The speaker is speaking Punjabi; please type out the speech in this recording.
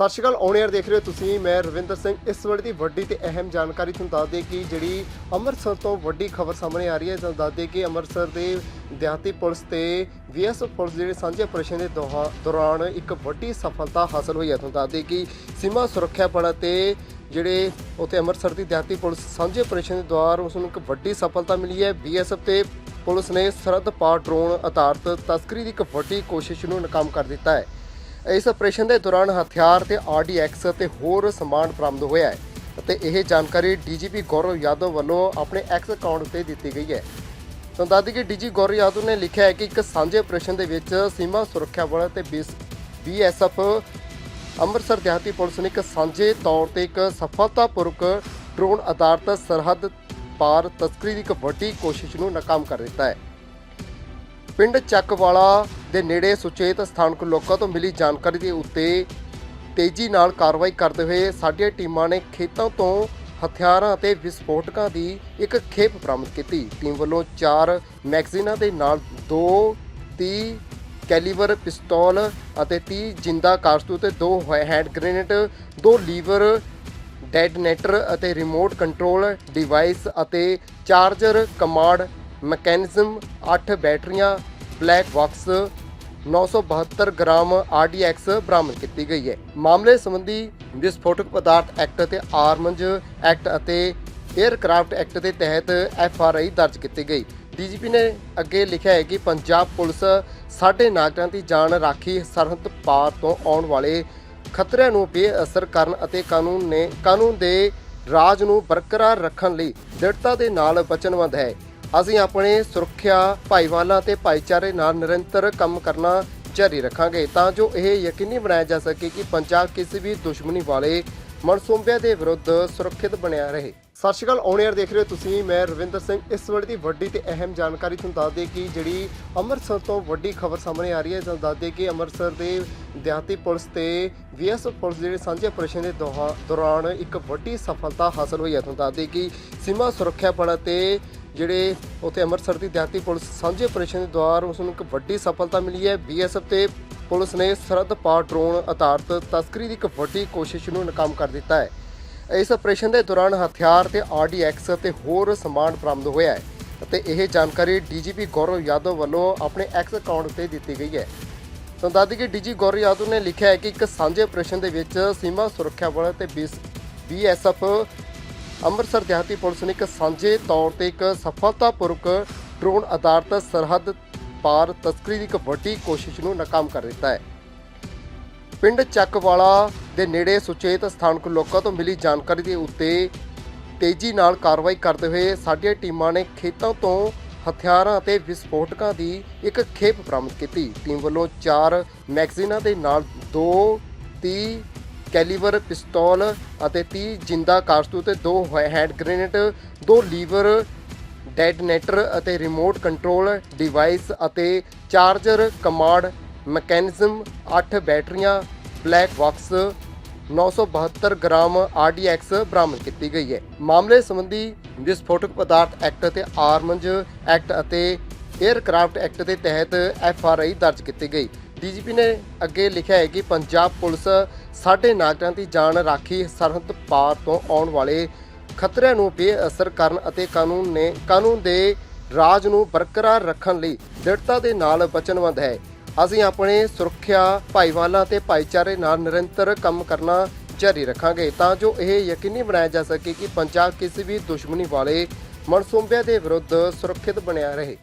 ਸਤਿ ਸ਼੍ਰੀ ਅਕਾਲ ਔਨ 에ਅਰ ਦੇਖ ਰਹੇ ਹੋ ਤੁਸੀਂ, ਮੈਂ ਰਵਿੰਦਰ ਸਿੰਘ। ਇਸ ਵੇਲੇ ਦੀ ਵੱਡੀ ਤੇ ਅਹਿਮ ਜਾਣਕਾਰੀ ਤੁਹਾਨੂੰ ਦੱਸ ਦੇ ਕਿ ਜਿਹੜੀ ਅੰਮ੍ਰਿਤਸਰ ਤੋਂ ਵੱਡੀ ਖਬਰ ਸਾਹਮਣੇ ਆ ਰਹੀ ਹੈ, ਤੁਹਾਨੂੰ ਦੱਸ ਦੇ ਕਿ ਅੰਮ੍ਰਿਤਸਰ ਦੇ ਦਿਹਾਤੀ ਪੁਲਿਸ ਤੇ ਵੀਐਸਐਫ ਪੁਲਿਸ ਜਿਹੜੇ ਸਾਂਝੇ ਆਪਰੇਸ਼ਨ ਦੇ ਦੌਹਾ- ਦੌਰਾਨ ਇੱਕ ਵੱਡੀ ਸਫਲਤਾ ਹਾਸਲ ਹੋਈ ਹੈ। ਤੁਹਾਨੂੰ ਦੱਸ ਦੇ ਕਿ ਸੀਮਾ ਸੁਰੱਖਿਆ ਬਲ ਅਤੇ ਜਿਹੜੇ ਉੱਥੇ ਅੰਮ੍ਰਿਤਸਰ ਦੀ ਦਿਹਾਤੀ ਪੁਲਿਸ ਸਾਂਝੇ ਆਪਰੇਸ਼ਨ ਦੇ ਦੌਰਾਨ ਉਸ ਨੂੰ ਇੱਕ ਵੱਡੀ ਸਫਲਤਾ ਮਿਲੀ ਹੈ। ਬੀਐਸਐਫ ਤੇ ਪੁਲਿਸ ਨੇ ਸਰਹੱਦ ਪਾਰ ਡਰੋਨ ਆਧਾਰਿਤ ਤਸਕਰੀ ਦੀ ਇੱਕ ਵੱਡੀ ਕੋਸ਼ਿਸ਼ ਨੂੰ ਨਾਕਾਮ ਕਰ ਦਿੱਤਾ ਹੈ। ਇਸ ਆਪਰੇਸ਼ਨ ਦੇ ਦੌਰਾਨ ਹਥਿਆਰ ਤੇ ਆਰਡੀਐਕਸ ਤੇ ਹੋਰ ਸਮਾਨ ਬਰਾਮਦ ਹੋਇਆ ਹੈ ਅਤੇ ਇਹ ਜਾਣਕਾਰੀ ਡੀਜੀਪੀ ਗੌਰਵ ਯਾਦਵ ਵੱਲੋਂ ਆਪਣੇ ਐਕਸ ਅਕਾਊਂਟ 'ਤੇ ਦਿੱਤੀ ਗਈ ਹੈ। ਤੁਹਾਨੂੰ ਦੱਸ ਦਈਏ ਕਿ ਡੀਜੀ ਗੌਰਵ ਯਾਦਵ ਨੇ ਲਿਖਿਆ ਹੈ ਕਿ ਇੱਕ ਸਾਂਝੇ ਆਪਰੇਸ਼ਨ ਦੇ ਵਿੱਚ ਸੀਮਾ ਸੁਰੱਖਿਆ ਬਲ ਤੇ ਬੀਐਸਐਫ ਅੰਮ੍ਰਿਤਸਰ ਦਿਹਾਤੀ ਪੁਲਿਸ ਨੇ ਇੱਕ ਸਾਂਝੇ ਤੌਰ ਤੇ ਇੱਕ ਸਫਲਤਾਪੂਰਵਕ ਡਰੋਨ ਆਧਾਰਿਤ ਸਰਹੱਦ ਪਾਰ ਤਸਕਰੀ ਦੀ ਇੱਕ ਵੱਡੀ ਕੋਸ਼ਿਸ਼ ਨੂੰ ਨਾਕਾਮ ਕਰ ਦਿੱਤਾ ਹੈ। ਪਿੰਡ ਚੱਕਵਾਲਾ ਦੇ ਨੇੜੇ ਸੁਚੇਤ ਸਥਾਨਕ ਲੋਕਾਂ ਤੋਂ ਮਿਲੀ ਜਾਣਕਾਰੀ ਦੇ ਉੱਤੇ ਤੇਜ਼ੀ ਨਾਲ ਕਾਰਵਾਈ ਕਰਦੇ ਹੋਏ ਸਾਡੀਆਂ ਟੀਮਾਂ ਨੇ ਖੇਤਾਂ ਤੋਂ ਹਥਿਆਰਾਂ ਅਤੇ ਵਿਸਫੋਟਕਾਂ ਦੀ ਇੱਕ ਖੇਪ ਬਰਾਮਦ ਕੀਤੀ। ਟੀਮ ਵੱਲੋਂ 4 ਮੈਗਜ਼ੀਨਾਂ ਦੇ ਨਾਲ 2 30 ਕੈਲੀਬਰ ਪਿਸਤੌਲ ਅਤੇ 30 ਜਿੰਦਾ ਕਾਰਤੂਸ ਤੇ 2 ਹੈਂਡ ਗ੍ਰੇਨੇਡ 2 ਲੀਵਰ ਡੈਟਨੇਟਰ ਅਤੇ ਰਿਮੋਟ ਕੰਟਰੋਲ ਡਿਵਾਈਸ ਅਤੇ ਚਾਰਜਰ ਕਮਾਂਡ ਮੈਕੈਨਿਜ਼ਮ 8 ਬੈਟਰੀਆਂ ਬਲੈਕ ਬਾਕਸ 972 ਗ੍ਰਾਮ ਆਰਡੀਐਕਸ ਬਰਾਮਦ ਕੀਤੀ ਗਈ ਹੈ। ਮਾਮਲੇ ਸੰਬੰਧੀ ਵਿਸਫੋਟਕ ਪਦਾਰਥ ਐਕਟ ਅਤੇ ਆਰਮਜ਼ ਐਕਟ ਅਤੇ 에ਅਰਕ੍ਰਾਫਟ ਐਕਟ ਦੇ ਤਹਿਤ ਐਫ ਆਰ ਆਈ ਦਰਜ ਕੀਤੀ ਗਈ। ਡੀਜੀਪੀ ਨੇ ਅੱਗੇ ਲਿਖਿਆ ਹੈ ਕਿ ਪੰਜਾਬ ਪੁਲਿਸ ਸਾਡੇ ਨਾਗਰਿਕਾਂ ਦੀ ਜਾਨ ਰਾਖੀ ਸਰਹੱਦ ਪਾਰ ਤੋਂ ਆਉਣ ਵਾਲੇ ਖਤਰਿਆਂ ਨੂੰ ਬੇਅਸਰ ਕਰਨ ਅਤੇ ਕਾਨੂੰਨ ਨੇ ਕਾਨੂੰਨ ਦੇ ਰਾਜ ਨੂੰ ਬਰਕਰਾਰ ਰੱਖਣ ਲਈ ਦ੍ਰਿੜਤਾ ਦੇ ਨਾਲ ਵਚਨਬੱਧ ਹੈ। ਅਸੀਂ ਆਪਣੇ ਸੁਰੱਖਿਆ ਭਾਈਵਾਲਾ ਤੇ ਭਾਈਚਾਰੇ ਨਾਲ ਨਿਰੰਤਰ ਕੰਮ ਕਰਨਾ ਜਾਰੀ ਰੱਖਾਂਗੇ ਤਾਂ ਜੋ ਇਹ ਯਕੀਨੀ ਬਣਾਇਆ ਜਾ ਸਕੇ ਕਿ ਪੰਜਾਬ ਕਿਸੇ ਵੀ ਦੁਸ਼ਮਣੀ ਵਾਲੇ ਮਨਸੂਬਿਆਂ ਦੇ ਵਿਰੁੱਧ ਸੁਰੱਖਿਅਤ ਬਣਿਆ ਰਹੇ। ਸਤਿ ਸ਼੍ਰੀ ਅਕਾਲ ਔਨ 에ਅਰ ਦੇਖ ਰਹੇ ਹੋ ਤੁਸੀਂ, ਮੈਂ ਰਵਿੰਦਰ ਸਿੰਘ। ਇਸ ਵੇਲੇ ਦੀ ਵੱਡੀ ਤੇ ਅਹਿਮ ਜਾਣਕਾਰੀ ਤੁਹਾਨੂੰ ਦੱਸ ਦੇ ਕਿ ਜਿਹੜੀ ਅੰਮ੍ਰਿਤਸਰ ਤੋਂ ਵੱਡੀ ਖਬਰ ਸਾਹਮਣੇ ਆ ਰਹੀ ਹੈ ਤੁਹਾਨੂੰ ਦੱਸ ਦੇ ਕਿ ਅੰਮ੍ਰਿਤਸਰ ਦੇ ਦਿਹਾਤੀ ਪੁਲਿਸ ਤੇ ਵੀਐਸਐਫ ਪੁਲਿਸ ਜਿਹੜੇ ਸਾਂਝੇ ਆਪਰੇਸ਼ਨ ਦੇ ਦੌਹਾ- ਦੌਰਾਨ ਇੱਕ ਵੱਡੀ ਸਫਲਤਾ ਹਾਸਲ ਹੋਈ ਹੈ। ਤੁਹਾਨੂੰ ਦੱਸ ਦੇ ਕਿ ਸੀਮਾ ਸੁਰੱਖਿਆ ਬਲ ਅਤੇ ਜਿਹੜੇ ਉੱਥੇ ਅੰਮ੍ਰਿਤਸਰ ਦੀ ਦਿਹਾਤੀ ਪੁਲਿਸ ਸਾਂਝੇ ਆਪਰੇਸ਼ਨ ਦੇ ਦੌਰਾਨ ਉਸ ਨੂੰ ਇੱਕ ਵੱਡੀ ਸਫਲਤਾ ਮਿਲੀ ਹੈ। ਬੀਐਸਐਫ ਤੇ ਪੁਲਿਸ ਨੇ ਸਰਹੱਦ ਪਾਰ ਡਰੋਨ ਆਧਾਰਿਤ ਤਸਕਰੀ ਦੀ ਇੱਕ ਵੱਡੀ ਕੋਸ਼ਿਸ਼ ਨੂੰ ਨਾਕਾਮ ਕਰ ਦਿੱਤਾ ਹੈ। ਇਸ ਆਪਰੇਸ਼ਨ ਦੇ ਦੌਰਾਨ ਹਥਿਆਰ ਤੇ ਆਰਡੀਐਕਸ ਤੇ ਹੋਰ ਸਮਾਨ ਬਰਾਮਦ ਹੋਇਆ ਹੈ ਅਤੇ ਇਹ ਜਾਣਕਾਰੀ ਡੀਜੀਪੀ ਗੌਰਵ ਯਾਦਵ ਵੱਲੋਂ ਆਪਣੇ ਐਕਸ ਅਕਾਊਂਟ 'ਤੇ ਦਿੱਤੀ ਗਈ ਹੈ। ਤੁਹਾਨੂੰ ਦੱਸਦੀ ਦਈਏ ਕਿ ਡੀਜੀ ਗੌਰਵ ਯਾਦਵ ਨੇ ਲਿਖਿਆ ਹੈ ਕਿ ਇੱਕ ਸਾਂਝੇ ਆਪਰੇਸ਼ਨ ਦੇ ਵਿੱਚ ਸੀਮਾ ਸੁਰੱਖਿਆ ਬਲ ਤੇ ਬੀਐਸਐਫ ਅੰਮ੍ਰਿਤਸਰ ਦਿਹਾਤੀ ਪੁਲਿਸ ਨੇ ਇੱਕ ਸਾਂਝੇ ਤੌਰ ਤੇ ਇੱਕ ਸਫਲਤਾਪੂਰਵਕ ਡਰੋਨ ਆਧਾਰਿਤ ਸਰਹੱਦ ਪਾਰ ਤਸਕਰੀ ਦੀ ਇੱਕ ਵੱਡੀ ਕੋਸ਼ਿਸ਼ ਨੂੰ ਨਾਕਾਮ ਕਰ ਦਿੱਤਾ ਹੈ। ਪਿੰਡ ਚੱਕਵਾਲਾ ਦੇ ਨੇੜੇ ਸੁਚੇਤ ਸਥਾਨਕ ਲੋਕਾਂ ਤੋਂ ਮਿਲੀ ਜਾਣਕਾਰੀ ਦੇ ਉੱਤੇ ਤੇਜ਼ੀ ਨਾਲ ਕਾਰਵਾਈ ਕਰਦੇ ਹੋਏ ਸਾਡੀਆਂ ਟੀਮਾਂ ਨੇ ਖੇਤਾਂ ਤੋਂ ਹਥਿਆਰਾਂ ਅਤੇ ਵਿਸਫੋਟਕਾਂ ਦੀ ਇੱਕ ਖੇਪ ਬਰਾਮਦ ਕੀਤੀ। ਟੀਮ ਵੱਲੋਂ 4 ਮੈਗਜ਼ੀਨਾਂ ਦੇ ਨਾਲ 2 30 ਕੈਲੀਵਰ, ਪਿਸਤੌਲ ਅਤੇ 30 ਜਿੰਦਾ ਕਾਰਤੂਸ ਤੇ 2 ਹੈਂਡ ਗ੍ਰੇਨੇਡ, ਦੋ ਲੀਵਰ ਡੈਟਨੇਟਰ ਅਤੇ ਰਿਮੋਟ ਕੰਟਰੋਲ ਡਿਵਾਈਸ ਅਤੇ ਚਾਰਜਰ ਕਮਾਂਡ ਮੈਕੈਨਿਜ਼ਮ 8 ਬੈਟਰੀਆਂ, ਬਲੈਕ ਬਾਕਸ 972 ਗ੍ਰਾਮ ਆਰਡੀਐਕਸ ਬਰਾਮਦ ਕੀਤੀ ਗਈ ਹੈ। ਮਾਮਲੇ ਸੰਬੰਧੀ ਵਿਸਫੋਟਕ ਪਦਾਰਥ ਐਕਟ ਅਤੇ ਆਰਮਜ਼ ਐਕਟ ਅਤੇ 에ਅਰਕ੍ਰਾਫਟ ਐਕਟ ਦੇ ਤਹਿਤ ਐਫ ਆਰ ਆਈ ਦਰਜ ਕੀਤੀ ਗਈ। ਡੀਜੀਪੀ ਨੇ ਅੱਗੇ ਲਿਖਿਆ ਹੈ ਕਿ ਪੰਜਾਬ ਪੁਲਿਸ ਸਾਡੇ ਨਾਗਰਿਕਾਂ ਦੀ ਜਾਨ ਰਾਖੀ ਸਰਹੱਦ ਪਾਰ ਤੋਂ ਆਉਣ ਵਾਲੇ ਖਤਰਿਆਂ ਨੂੰ ਬੇਅਸਰ ਕਰਨ ਅਤੇ ਕਾਨੂੰਨ ਨੇ ਕਾਨੂੰਨ ਦੇ ਰਾਜ ਨੂੰ ਬਰਕਰਾਰ ਰੱਖਣ ਲਈ ਦ੍ਰਿੜਤਾ ਦੇ ਨਾਲ ਵਚਨਬੱਧ ਹੈ। ਅਸੀਂ ਆਪਣੇ ਸੁਰੱਖਿਆ ਭਾਈਵਾਲਾਂ ਤੇ ਭਾਈਚਾਰੇ ਨਾਲ ਨਿਰੰਤਰ ਕੰਮ ਕਰਨਾ ਜਾਰੀ ਰੱਖਾਂਗੇ ਤਾਂ ਜੋ ਇਹ ਯਕੀਨੀ ਬਣਾਇਆ ਜਾ ਸਕੇ ਕਿ ਪੰਜਾਬ ਕਿਸੇ ਵੀ ਦੁਸ਼ਮਣੀ ਵਾਲੇ ਮਨਸੂਬਿਆਂ ਦੇ ਵਿਰੁੱਧ ਸੁਰੱਖਿਅਤ ਬਣਿਆ ਰਹੇ।